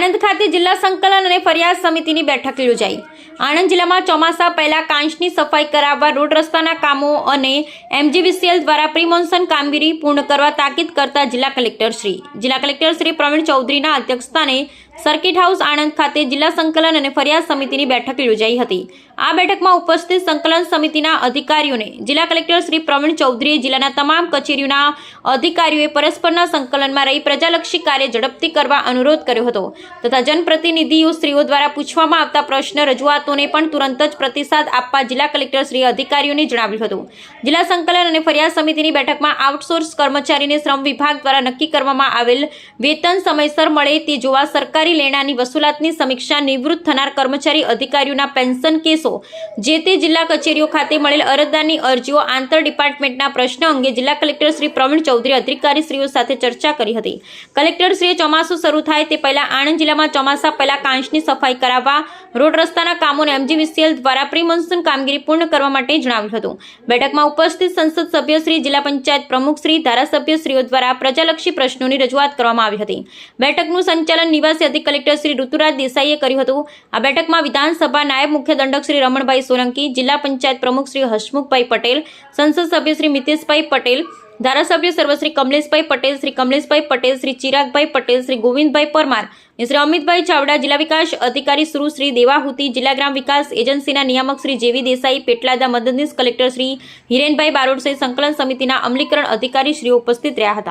આણંદ ખાતે જિલ્લા સંકલન અને ફરિયાદ સમિતિની બેઠક યોજાઈ. આણંદ જિલ્લામાં ચોમાસા પહેલા કાંચની સફાઈ કરાવવા રોડ રસ્તાના કામો અને એમજીવીસીએલ દ્વારા પ્રિમોન્સન કામગીરી પૂર્ણ કરવા તાકીદ કરતા જિલ્લા કલેક્ટર શ્રી. જિલ્લા કલેક્ટર શ્રી પ્રવીણ ચૌધરીના અધ્યક્ષસ્થાને સર્કિટ હાઉસ આણંદ ખાતે જિલ્લા સંકલન અને ફરિયાદ સમિતિની બેઠક યોજાઈ હતી. આ બેઠકમાં ઉપસ્થિત સંકલન સમિતિના અધિકારીઓને જિલ્લા કલેક્ટર શ્રી પ્રવીણ ચૌધરીએ જિલ્લાના તમામ કચેરીઓના અધિકારીઓએ પરસ્પરના સંકલનમાં રહી પ્રજાલક્ષી કાર્ય ઝડપથી કરવા અનુરોધ કર્યો હતો તથા જનપ્રતિનિધિઓ શ્રીઓ દ્વારા પૂછવામાં આવતા પ્રશ્ન રજૂઆતોને પણ તુરંત જ પ્રતિસાદ આપવા જિલ્લા કલેક્ટર શ્રી અધિકારીઓને જણાવ્યું હતું. જિલ્લા સંકલન અને ફરિયાદ સમિતિની બેઠકમાં આઉટસોર્સ કર્મચારીને શ્રમ વિભાગ દ્વારા નક્કી કરવામાં આવેલ વેતન સમયસર મળે તે જોવા સરકારી લેણાની વસૂલાતની સમીક્ષા નિવૃત્ત થનાર કર્મચારી અધિકારીઓના પેન્શન કેસો, જે તે જિલ્લા કચેરીઓ ખાતે મળેલ અરજદારની અરજીઓ આંતર ડિપાર્ટમેન્ટના પ્રશ્ન અંગે જિલ્લા કલેક્ટર શ્રી પ્રવીણ ચૌધરી અધિકારીશ્રીઓ સાથે ચર્ચા કરી હતી. કલેક્ટરશ્રીએ ચોમાસું શરૂ થાય તે પહેલા આણંદ જિલ્લામાં ચોમાસા પહેલા કાંચની સફાઈ કરાવવા રોડ રસ્તાના કામોને એમજીવીસીએલ દ્વારા પ્રી મોન્સૂન કામગીરી પૂર્ણ કરવા માટે જણાવ્યું હતું. બેઠકમાં ઉપસ્થિત સંસદ સભ્યશ્રી જિલ્લા પંચાયત પ્રમુખશ્રી ધારાસભ્યશ્રીઓ દ્વારા પ્રજાલક્ષી પ્રશ્નોની રજૂઆત કરવામાં આવી હતી. બેઠકનું સંચાલન નિવાસી અધિક કલેક્ટર શ્રી ઋતુરાજ દેસાઈએ કર્યું હતું. આ બેઠકમાં વિધાનસભા નાયબ મુખ્ય દંડક શ્રી રમણભાઈ સોલંકી, જિલ્લા પંચાયત પ્રમુખ શ્રી હસમુખભાઈ પટેલ, સંસદ સભ્ય શ્રી મિતેશભાઈ પટેલ ધારાસભ્ય સર્વશ્રી કમલેશભાઈ પટેલ, શ્રી કમલેશભાઈ પટેલ, શ્રી ચિરાગભાઈ પટેલ, શ્રી ગોવિંદભાઈ પરમાર શ્રી અમિતભાઈ ચાવડા, જિલ્લા વિકાસ અધિકારી શ્રી શ્રી દેવાહુતિ, જિલ્લા ગ્રામ વિકાસ એજન્સીના નિયામક શ્રી જેવી દેસાઈ, પેટલાદા મદદનીશ કલેક્ટર શ્રી હિરેનભાઈ બારોડ સહિત સંકલન સમિતિના અમલીકરણ અધિકારી શ્રીઓ ઉપસ્થિત રહ્યા હતા.